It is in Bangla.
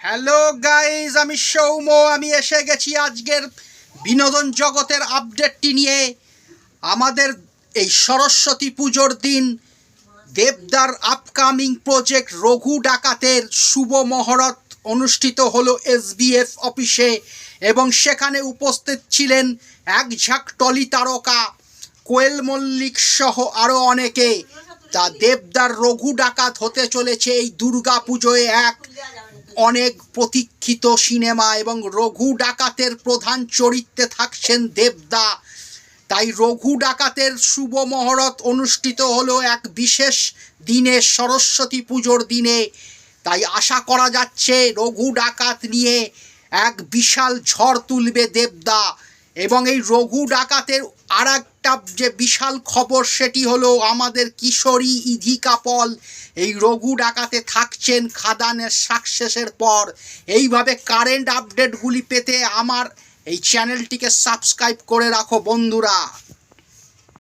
হ্যালো গাইজ আমি সৌম আমি এসে গেছি আজকের বিনোদন জগতের আপডেটটি নিয়ে। আমাদের এই সরস্বতী পুজোর দিন, দেবদার আপকামিং প্রজেক্ট রঘু ডাকাতের শুভ মহরত অনুষ্ঠিত হলো এসবিএফ অফিসে এবং সেখানে উপস্থিত ছিলেন এক ঝাঁক টলি তারকা কোয়েল মল্লিক সহ আরও অনেকে। তা দেবদার রঘু ডাকাত হতে চলেছে এই দুর্গা পুজোয় এক। অনেক প্রতীক্ষিত সিনেমা এবং রঘু ডাকাতের প্রধান চরিত্রে থাকছেন দেবদা। তাই রঘু ডাকাতের শুভ মহরত অনুষ্ঠিত হলো এক বিশেষ দিনে, সরস্বতী পুজোর দিনে। তাই আশা করা যাচ্ছে রঘু ডাকাত নিয়ে এক বিশাল ঝড় তুলবে দেবদা। এবং এই রঘু ডাকাতের আর যে বিশাল খবর সেটি হলো আমাদের কিশোরী ইধিকা পল এই রঘু ডাকাতে থাকছেন খাদানের সাকসেসের পর। এইভাবে কারেন্ট আপডেটগুলি পেতে আমার এই চ্যানেলটিকে সাবস্ক্রাইব করে রাখো বন্ধুরা।